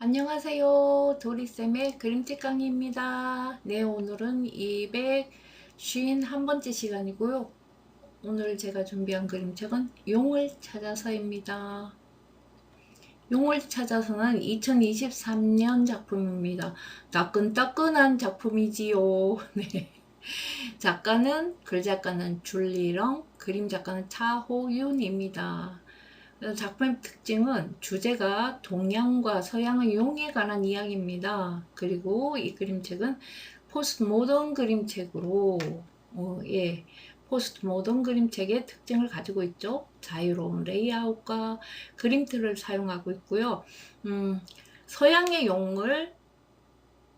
안녕하세요. 도리쌤의 그림책 강의입니다. 네, 오늘은 251번째 시간이고요. 오늘 제가 준비한 그림책은 용을 찾아서입니다. 용을 찾아서는 2023년 작품입니다. 따끈따끈한 작품이지요. 네. 작가는, 글작가는 줄리렁, 그림 작가는 차호윤입니다. 작품의 특징은 주제가 동양과 서양의 용에 관한 이야기입니다. 그리고 이 그림책은 포스트 모던 그림책으로 어, 예, 포스트 모던 그림책의 특징을 가지고 있죠. 자유로운 레이아웃과 그림틀을 사용하고 있고요. 음, 서양의 용을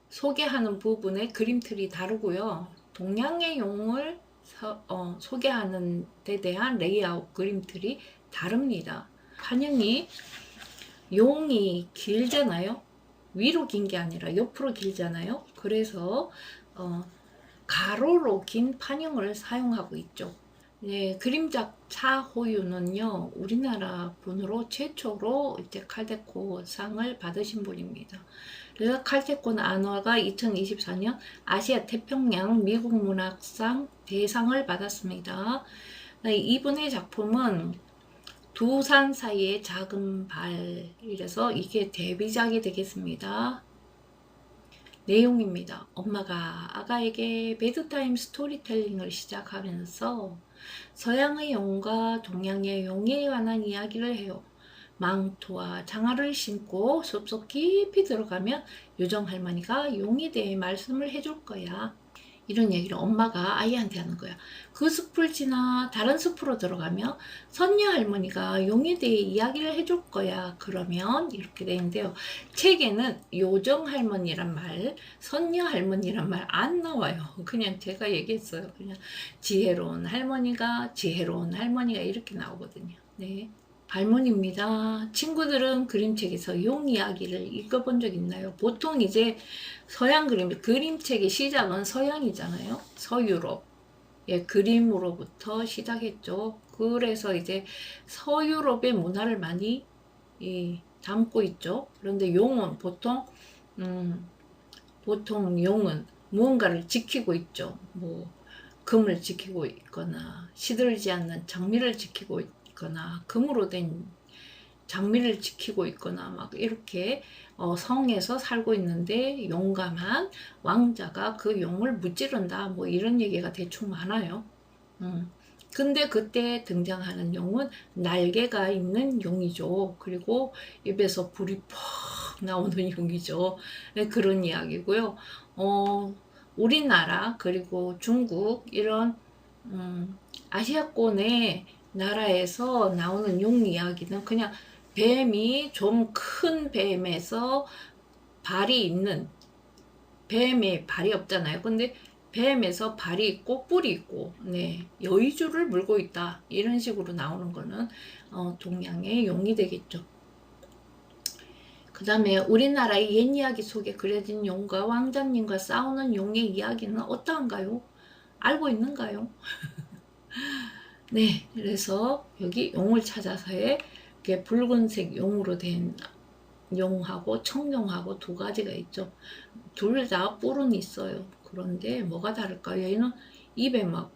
소개하는 부분에 그림틀이 다르고요. 동양의 용을 서, 어, 소개하는 데 대한 레이아웃 그림틀이 다릅니다. 판형이 용이 길잖아요. 위로 긴 게 아니라 옆으로 길잖아요. 그래서 어, 가로로 긴 판형을 사용하고 있죠. 네, 그림작 차 호유는요, 우리나라 분으로 최초로 이제 칼데코 상을 받으신 분입니다. 그래서 칼데코 안화가 2024년 아시아 태평양 미국 문학상 대상을 받았습니다. 네, 이분의 작품은 두 산 사이의 작은 발 이래서 이게 데뷔작이 되겠습니다. 내용입니다. 엄마가 아가에게 베드타임 스토리텔링을 시작하면서 서양의 용과 동양의 용에 관한 이야기를 해요. 망토와 장화를 신고 숲속 깊이 들어가면 요정 할머니가 용에 대해 말씀을 해줄 거야. 이런 얘기를 엄마가 아이한테 하는 거야. 그 숲을 지나 다른 숲으로 들어가면 선녀 할머니가 용에 대해 이야기를 해줄 거야. 그러면 이렇게 되는데요. 책에는 요정 할머니란 말, 선녀 할머니란 말 안 나와요. 그냥 제가 얘기했어요. 그냥 지혜로운 할머니가, 지혜로운 할머니가 이렇게 나오거든요. 네. 발문입니다. 친구들은 그림책에서 용 이야기를 읽어본 적 있나요? 보통 이제 서양 그림, 그림책의 시작은 서양이잖아요. 서유럽. 예, 그림으로부터 시작했죠. 그래서 이제 서유럽의 문화를 많이 예, 담고 있죠. 그런데 용은 보통, 음, 보통 용은 무언가를 지키고 있죠. 뭐, 금을 지키고 있거나, 시들지 않는 장미를 지키고 있 있거나 금으로 된 장미를 지키고 있거나 막 이렇게 어, 성에서 살고 있는데 용감한 왕자가 그 용을 무찌른다 뭐 이런 얘기가 대충 많아요. 음. 근데 그때 등장하는 용은 날개가 있는 용이죠. 그리고 입에서 불이 퍽 나오는 용이죠. 네, 그런 이야기고요. 어, 우리나라 그리고 중국 이런 음, 아시아권의 나라에서 나오는 용 이야기는 그냥 뱀이 좀 큰 뱀에서 발이 있는 뱀에 발이 없잖아요. 근데 뱀에서 발이 있고 뿔이 있고 네 여의주를 물고 있다 이런 식으로 나오는 거는 어, 동양의 용이 되겠죠. 그 다음에 우리나라의 옛 이야기 속에 그려진 용과 왕자님과 싸우는 용의 이야기는 어떠한가요? 알고 있는가요? 네, 그래서 여기 용을 찾아서의 붉은색 용으로 된 용하고 청룡하고 두 가지가 있죠. 둘 다 뿔은 있어요. 그런데 뭐가 다를까요? 얘는 입에 막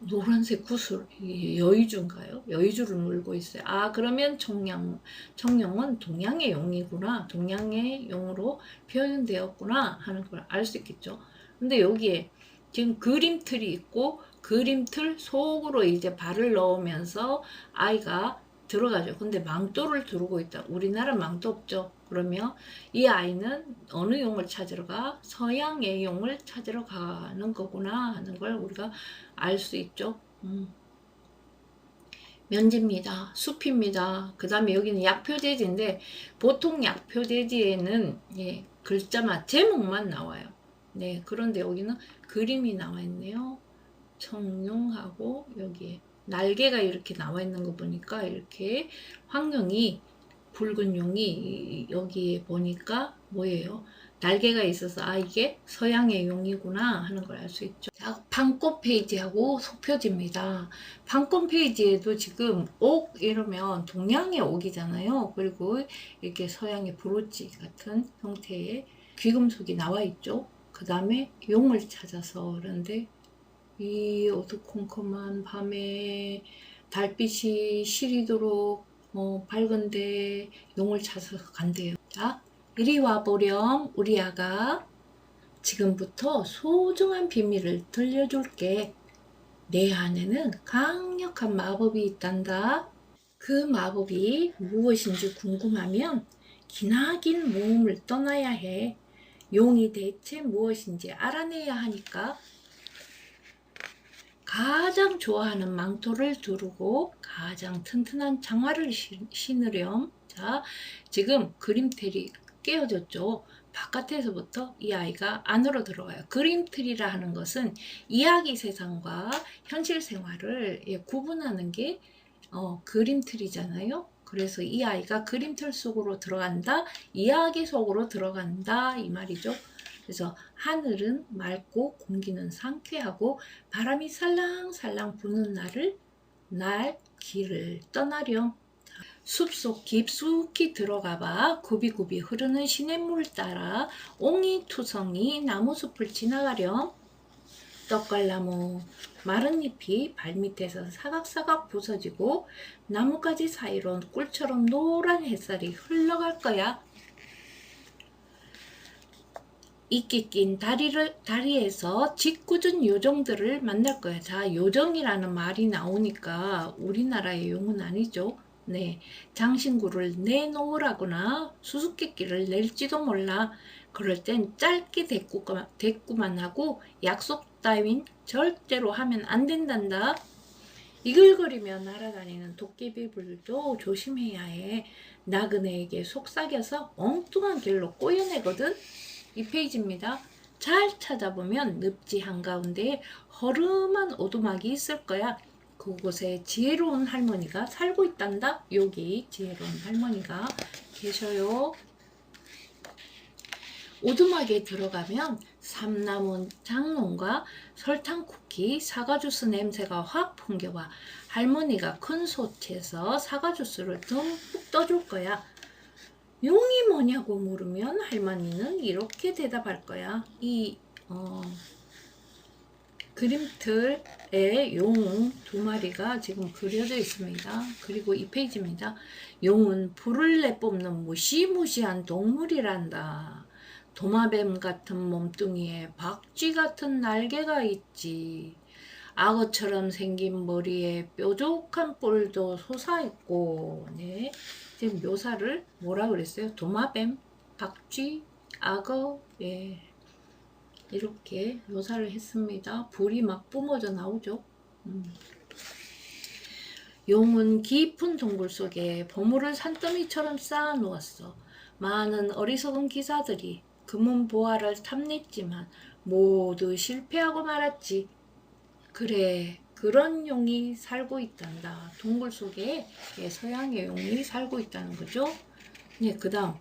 노란색 구슬, 여의주인가요? 여의주를 물고 있어요. 아, 그러면 청룡, 청룡은 동양의 용이구나. 동양의 용으로 표현되었구나 하는 걸 알 수 있겠죠. 근데 여기에 지금 그림틀이 있고 그림틀 속으로 이제 발을 넣으면서 아이가 들어가죠. 근데 망토를 두르고 있다. 우리나라 망토 없죠. 그러면 이 아이는 어느 용을 찾으러 가? 서양의 용을 찾으러 가는 거구나 하는 걸 우리가 알 수 있죠. 음. 면지입니다. 숲입니다. 그 다음에 여기는 약표제지인데 보통 약표제지에는 예, 글자만 제목만 나와요. 네, 그런데 여기는 그림이 나와 있네요. 청룡하고 여기에 날개가 이렇게 나와 있는 거 보니까 이렇게 황룡이 붉은 용이 여기에 보니까 뭐예요? 날개가 있어서 아 이게 서양의 용이구나 하는 걸 알 수 있죠. 자, 방꽃 페이지하고 속표지입니다. 방꽃 페이지에도 지금 옥 이러면 동양의 옥이잖아요. 그리고 이렇게 서양의 브로치 같은 형태의 귀금속이 나와 있죠. 그 다음에 용을 찾아서 그런데 이 어두컴컴한 밤에 달빛이 시리도록 어, 밝은데 용을 찾아서 간대요. 자, 이리 와보렴 우리 아가 지금부터 소중한 비밀을 들려줄게. 내 안에는 강력한 마법이 있단다. 그 마법이 무엇인지 궁금하면 기나긴 모험을 떠나야 해. 용이 대체 무엇인지 알아내야 하니까 가장 좋아하는 망토를 두르고 가장 튼튼한 장화를 신- 신으렴. 자, 지금 그림텔이 깨어졌죠. 바깥에서부터 이 아이가 안으로 들어와요. 그림틀이라 하는 것은 이야기 세상과 현실 생활을 예, 구분하는 게 어, 그림틀이잖아요. 그래서 이 아이가 그림틀 속으로 들어간다, 이야기 속으로 들어간다 이 말이죠. 그래서 하늘은 맑고 공기는 상쾌하고 바람이 살랑살랑 부는 날을 날 길을 떠나렴. 숲속 깊숙이 들어가봐 굽이굽이 흐르는 시냇물 따라 옹이투성이 나무숲을 지나가렴. 떡갈나무 마른 잎이 발밑에서 사각사각 부서지고 나뭇가지 사이로 꿀처럼 노란 햇살이 흘러갈 거야. 이끼 낀 다리를, 다리에서 짓궂은 요정들을 만날 거야. 자, 요정이라는 말이 나오니까 우리나라의 용은 아니죠. 네, 장신구를 내놓으라거나 수수께끼를 낼지도 몰라. 그럴 땐 짧게 대꾸만, 대꾸만 하고 약속 따윈 절대로 하면 안 된단다. 이글거리며 날아다니는 도깨비불도 조심해야 해. 나그네에게 속삭여서 엉뚱한 길로 꼬여내거든. 이 페이지입니다. 잘 찾아보면 늪지 한가운데에 허름한 오두막이 있을 거야. 그곳에 지혜로운 할머니가 살고 있단다. 여기 지혜로운 할머니가 계셔요. 오두막에 들어가면 삼나무 장롱과 설탕 쿠키, 사과 주스 냄새가 확 풍겨와 할머니가 큰 솥에서 사과 주스를 듬뿍 떠줄 거야. 용이 뭐냐고 물으면 할머니는 이렇게 대답할 거야. 이 어, 그림틀에 용 두 마리가 지금 그려져 있습니다. 그리고 이 페이지입니다. 용은 불을 내뿜는 무시무시한 동물이란다. 도마뱀 같은 몸뚱이에 박쥐 같은 날개가 있지. 악어처럼 생긴 머리에 뾰족한 뿔도 솟아있고, 네. 지금 묘사를 뭐라 그랬어요? 도마뱀, 박쥐, 악어, 예. 이렇게 묘사를 했습니다. 불이 막 뿜어져 나오죠. 음. 용은 깊은 동굴 속에 보물을 산더미처럼 쌓아 놓았어. 많은 어리석은 기사들이 금은 보화를 탐냈지만 모두 실패하고 말았지. 그래, 그런 용이 살고 있단다. 동굴 속에 예, 서양의 용이 살고 있다는 거죠. 네, 그 다음.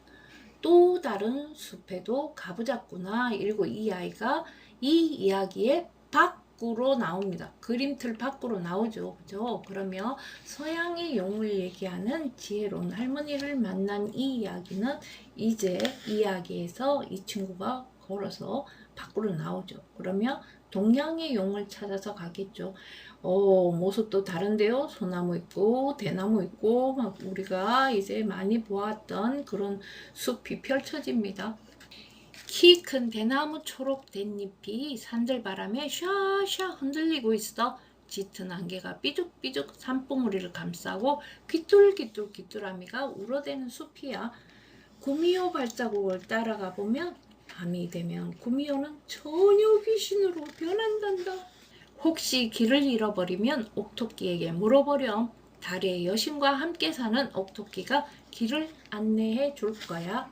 또 다른 숲에도 가보자꾸나. 이리고 이 아이가 이 이야기의 밖으로 나옵니다. 그림틀 밖으로 나오죠. 그죠? 그러면 서양의 용을 얘기하는 지혜로운 할머니를 만난 이 이야기는 이제 이야기에서 이 친구가 걸어서 밖으로 나오죠. 그러면 동양의 용을 찾아서 가겠죠. 어, 모습도 다른데요. 소나무 있고, 대나무 있고, 막 우리가 이제 많이 보았던 그런 숲이 펼쳐집니다. 키 큰 대나무 초록 댄잎이 산들바람에 샤샤 흔들리고 있어. 짙은 안개가 삐죽삐죽 산봉우리를 감싸고 귀뚤귀뚤 귀뚜라미가 울어대는 숲이야. 구미호 발자국을 따라가 보면 밤이 되면 구미호는 처녀 귀신으로 변한단다. 혹시 길을 잃어버리면 옥토끼에게 물어보렴. 달의 여신과 함께 사는 옥토끼가 길을 안내해 줄 거야.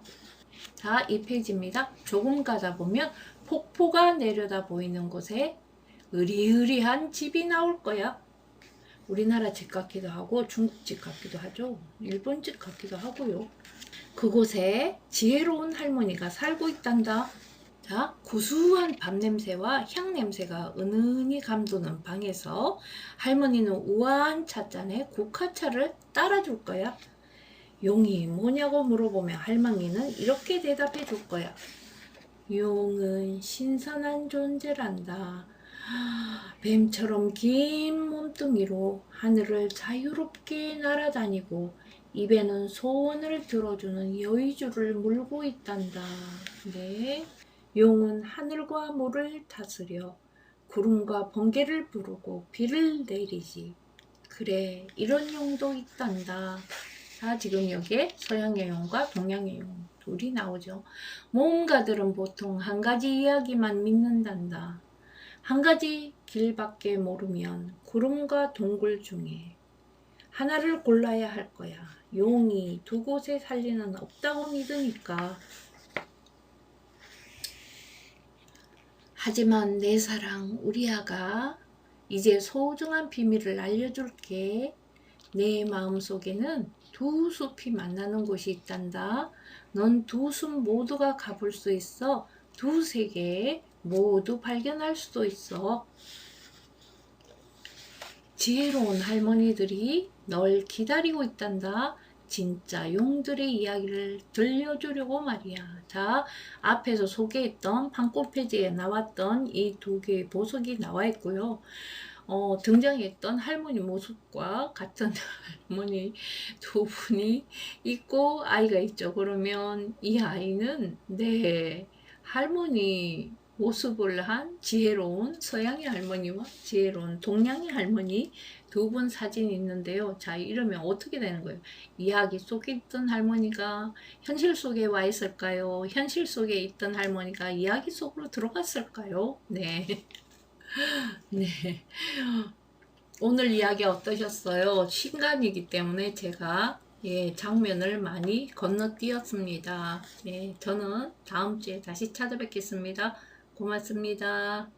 자, 이 페이지입니다. 조금 가다 보면 폭포가 내려다 보이는 곳에 으리으리한 집이 나올 거야. 우리나라 집 같기도 하고 중국 집 같기도 하죠. 일본 집 같기도 하고요. 그곳에 지혜로운 할머니가 살고 있단다. 자, 구수한 밥 냄새와 향 냄새가 은은히 감도는 방에서 할머니는 우아한 찻잔에 국화차를 따라줄 거야. 용이 뭐냐고 물어보면 할머니는 이렇게 대답해 줄 거야. 용은 신선한 존재란다. 뱀처럼 긴 몸뚱이로 하늘을 자유롭게 날아다니고 입에는 소원을 들어주는 여의주를 물고 있단다. 네. 용은 하늘과 물을 다스려 구름과 번개를 부르고 비를 내리지. 그래, 이런 용도 있단다. 자, 지금 여기에 서양의 용과 동양의 용 둘이 나오죠. 모험가들은 보통 한 가지 이야기만 믿는단다. 한 가지 길밖에 모르면 구름과 동굴 중에 하나를 골라야 할 거야. 용이 두 곳에 살리는 없다고 믿으니까. 하지만 내 사랑 우리 아가 이제 소중한 비밀을 알려줄게. 내 마음속에는 두 숲이 만나는 곳이 있단다. 넌 두 숲 모두가 가볼 수 있어. 두 세계 모두 발견할 수도 있어. 지혜로운 할머니들이 널 기다리고 있단다. 진짜 용들의 이야기를 들려주려고 말이야. 자, 앞에서 소개했던 판꽃 페이지에 나왔던 이 두 개의 보석이 나와 있고요. 어, 등장했던 할머니 모습과 같은 할머니 두 분이 있고 아이가 있죠. 그러면 이 아이는 네 할머니 모습을 한 지혜로운 서양의 할머니와 지혜로운 동양의 할머니 두 분 사진이 있는데요. 자, 이러면 어떻게 되는 거예요? 이야기 속에 있던 할머니가 현실 속에 와 있을까요? 현실 속에 있던 할머니가 이야기 속으로 들어갔을까요? 네. 네. 오늘 이야기 어떠셨어요? 신간이기 때문에 제가 예, 장면을 많이 건너뛰었습니다. 예, 저는 다음 주에 다시 찾아뵙겠습니다. 고맙습니다.